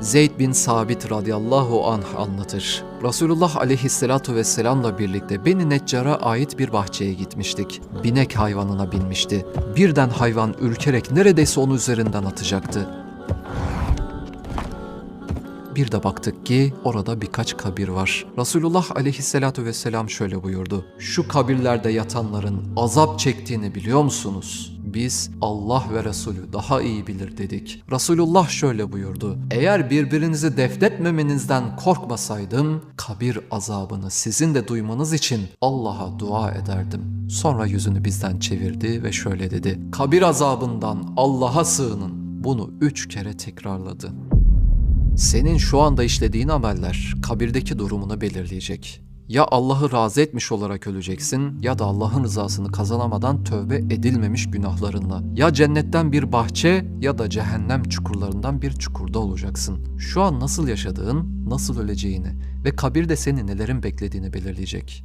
Zeyd bin Sabit radıyallahu anh anlatır. Resulullah aleyhissalatu vesselamla birlikte Beni Neccar'a ait bir bahçeye gitmiştik. Binek hayvanına binmişti. Birden hayvan ürkerek neredeyse onu üzerinden atacaktı. Bir de baktık ki orada birkaç kabir var. Resulullah aleyhissalatu vesselam şöyle buyurdu. Şu kabirlerde yatanların azap çektiğini biliyor musunuz? Biz Allah ve Resulü daha iyi bilir dedik. Resulullah şöyle buyurdu. Eğer birbirinizi defnetmemenizden korkmasaydım kabir azabını sizin de duymanız için Allah'a dua ederdim. Sonra yüzünü bizden çevirdi ve şöyle dedi. Kabir azabından Allah'a sığının. Bunu üç kere tekrarladı. Senin şu anda işlediğin ameller kabirdeki durumunu belirleyecek. Ya Allah'ı razı etmiş olarak öleceksin ya da Allah'ın rızasını kazanamadan tövbe edilmemiş günahlarınla. Ya cennetten bir bahçe ya da cehennem çukurlarından bir çukurda olacaksın. Şu an nasıl yaşadığın, nasıl öleceğini ve kabirde seni nelerin beklediğini belirleyecek.